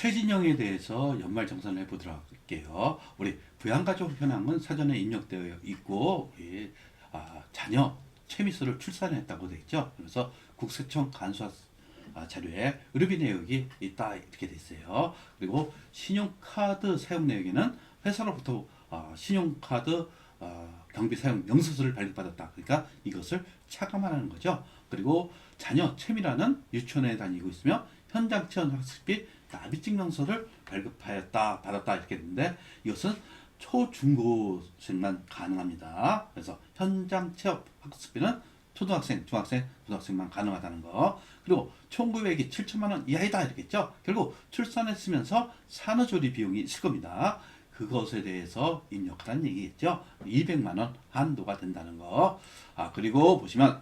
최진영에 대해서 연말 정산을 해보도록 할게요. 우리 부양가족 현황은 사전에 입력되어 있고 우리 아, 자녀 최미수를 출산했다고 되어 있죠. 그래서 국세청 간수화 아, 자료에 의료비 내역이 있다 이렇게 돼 있어요. 그리고 신용카드 사용 내역에는 회사로부터 아, 신용카드 아, 경비 사용 명세서를 발급받았다. 그러니까 이것을 차감하라는 거죠. 그리고 자녀 채미라는 유치원에 다니고 있으며 현장 체험 학습비 납입 증명서를 발급하였다 받았다 이렇게 되는데 이것은 초중고생만 가능합니다. 그래서 현장 체험 학습비는 초등학생, 중학생, 고등학생만 가능하다는 거. 그리고 총구액이 7천만 원 이하이다 이렇겠죠. 결국 출산했으면서 산후조리 비용이 있을 겁니다. 그것에 대해서 입력하는 얘기겠죠. 200만 원 한도가 된다는 거. 아 그리고 보시면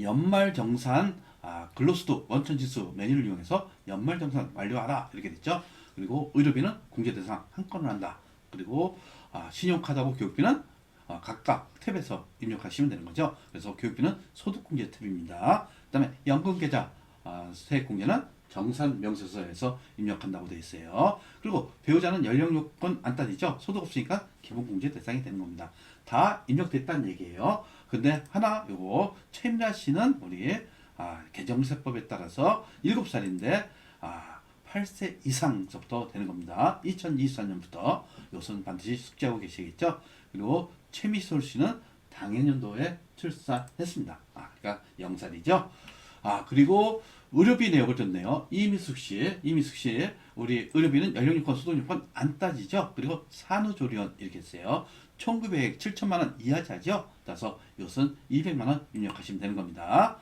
연말 정산 아, 근로수도 원천지수 메뉴를 이용해서 연말정산 완료하라 이렇게 됐죠. 그리고 의료비는 공제 대상 한 건을 한다. 그리고 아, 신용카드하고 교육비는 아, 각각 탭에서 입력하시면 되는 거죠. 그래서 교육비는 소득공제 탭입니다. 그 다음에 연금계좌 아, 세액공제는 정산 명세서에서 입력한다고 되어 있어요. 그리고 배우자는 연령 요건 안 따지죠. 소득 없으니까 기본 공제 대상이 되는 겁니다. 다 입력됐다는 얘기예요. 근데 하나 요거 최민아 씨는 우리 아, 개정세법에 따라서 7살인데 아, 8세 이상서부터 되는 겁니다. 2024년부터 이것은 반드시 숙지하고 계시겠죠. 그리고 최미솔 씨는 당해년도에 출산했습니다. 아, 그러니까 0살이죠. 아, 그리고 의료비 내역을 줬네요. 이미숙 씨, 이미숙 씨, 우리 의료비는 연령요건, 소득요건 안 따지죠. 그리고 산후조리원 이렇게 했어요. 총급액 7천만 원 이하자죠. 따라서 이것은 200만 원 입력하시면 되는 겁니다.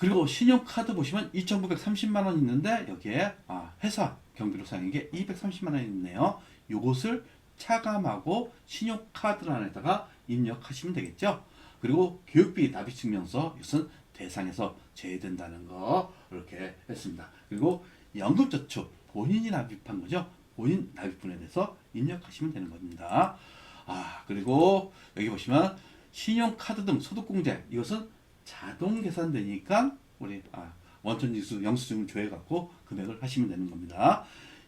그리고 신용카드 보시면 2,930만 원 있는데 여기에 아, 회사 경비로 사용한 게 230만 원 있네요. 요것을 차감하고 신용카드란에다가 입력하시면 되겠죠. 그리고 교육비 납입 증명서 이것은 대상에서 제외된다는 거 이렇게 했습니다. 그리고 연금저축 본인이 납입한 거죠. 본인 납입분에 대해서 입력하시면 되는 겁니다. 아 그리고 여기 보시면 신용카드 등 소득공제 이것은 자동 계산되니까 우리 아, 원천지수 영수증 조회갖고 금액을 하시면 되는 겁니다.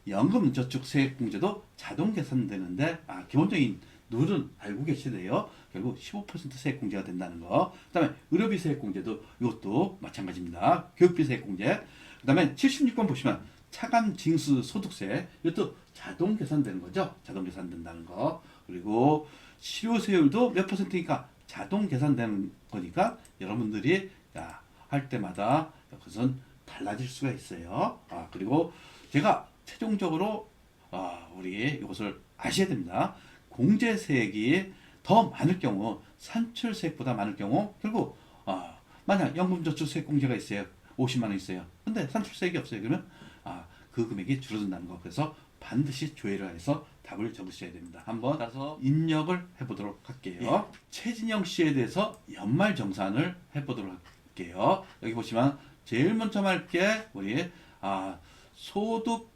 연금저축세액공제도 자동 계산되는데 아, 기본적인 룰은 알고 계시대요. 결국 15% 세액공제가 된다는 거. 그 다음에 의료비 세액공제도 이것도 마찬가지입니다. 교육비 세액공제. 그 다음에 76번 보시면 차감 징수 소득세 이것도 자동 계산되는 거죠. 자동 계산된다는 거. 그리고 실효세율도 몇 퍼센트니까 자동 계산되는 거니까 여러분들이 야, 할 때마다 그것은 달라질 수가 있어요. 아, 그리고 제가 최종적으로 아, 우리 이것을 아셔야 됩니다. 공제세액이 더 많을 경우 산출세액보다 많을 경우 결국 아, 만약 연금저축세액 공제가 있어요. 50만 원 있어요. 근데 산출세액이 없어요. 그러면 아, 그 금액이 줄어든다는 거. 그래서 반드시 조회를 해서 답을 적으셔야 됩니다. 한번 따서 입력을 해보도록 할게요. 최진영 씨에 대해서 연말 정산을 해보도록 할게요. 여기 보시면 제일 먼저 말게 우리 아, 소득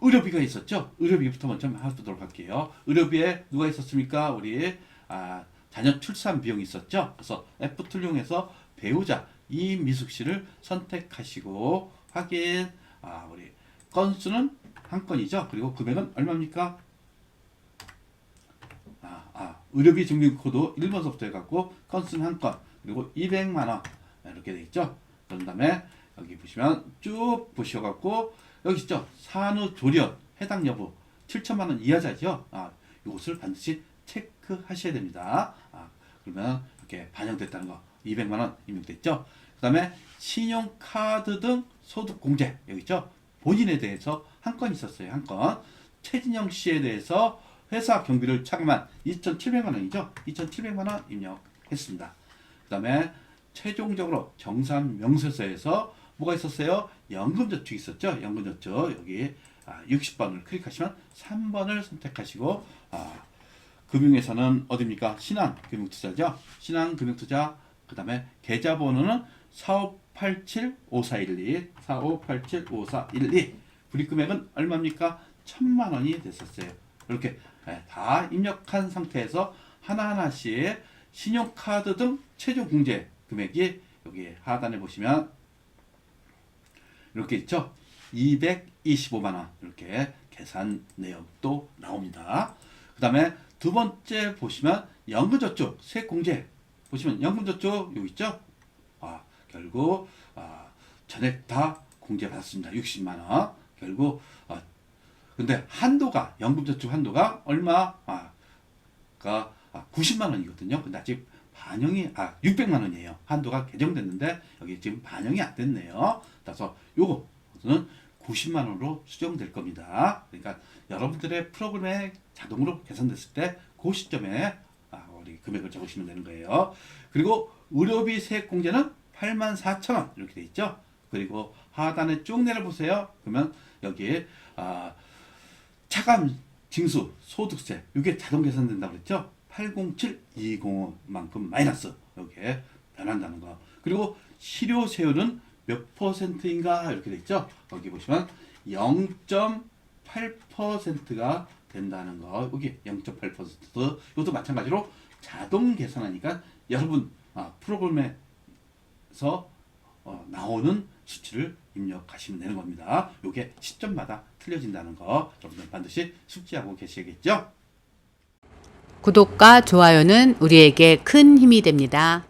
의료비가 있었죠. 의료비부터 먼저 해보도록 할게요. 의료비에 누가 있었습니까? 우리 아, 자녀 출산 비용이 있었죠. 그래서 F2를 이용해서 배우자 이미숙 씨를 선택하시고 확인. 아, 우리 건수는 한 건이죠. 그리고 금액은 얼마입니까? 아, 아, 의료비 증빙 코드 1번서부터 해갖고 건수는 한 건, 그리고 200만 원 이렇게 돼 있죠. 그런 다음에 여기 보시면 쭉 보셔 갖고 여기 있죠. 산후 조리원 해당 여부 7천만 원 이하자죠. 아, 이것을 반드시 체크하셔야 됩니다. 아, 그러면 이렇게 반영됐다는 거 200만 원 입력됐죠. 그다음에 신용카드 등 소득 공제 여기 있죠. 본인에 대해서 한 건 있었어요. 한 건. 최진영 씨에 대해서 회사 경비를 차감한 2,700만 원이죠. 2,700만 원 입력했습니다. 그 다음에 최종적으로 정산 명세서에서 뭐가 있었어요? 연금저축 있었죠. 연금저축 여기 아, 60번을 클릭하시면 3번을 선택하시고 아, 금융회사는 어디입니까? 신한금융투자죠. 신한금융투자 그 다음에 계좌번호는 4587-5412 4587-5412 불입금액은 얼마입니까? 천만 원이 됐었어요. 이렇게 예, 다 입력한 상태에서 하나하나씩 신용카드 등 최종 공제 금액이 여기 하단에 보시면 이렇게 있죠. 225만 원 이렇게 계산 내역도 나옵니다. 그 다음에 두 번째 보시면 연금저축 세액 공제 보시면 연금저축 여기 있죠? 아 결국 아, 전액 다 공제 받았습니다. 60만 원 결국 아, 근데 한도가 연금저축 한도가 얼마 아, 가 아, 90만 원이거든요. 근데 아직 반영이 아 600만 원이에요. 한도가 개정됐는데 여기 지금 반영이 안 됐네요. 그래서 요거는 90만 원으로 수정될 겁니다. 그러니까 여러분들의 프로그램에 자동으로 계산됐을 때 그 시점에 아, 우리 금액을 적으시면 되는 거예요. 그리고 의료비 세액 공제는 8만 4천 원 이렇게 돼 있죠. 그리고 하단에 쭉 내려보세요. 그러면 여기 아, 차감 징수 소득세 이게 자동 계산된다고 그랬죠? 807205만큼 마이너스 이렇게 변한다는 거. 그리고 실효 세율은 몇 퍼센트인가 이렇게 돼 있죠? 거기 보시면 0.8%가 된다는 거. 여기 0.8% 이것도 마찬가지로 자동 계산하니까 여러분 아, 프로그램에서 어, 나오는 수치를 입력하시면 되는 겁니다. 이게 시점마다 틀려진다는 거 여러분들 반드시 숙지하고 계시겠죠? 구독과 좋아요는 우리에게 큰 힘이 됩니다.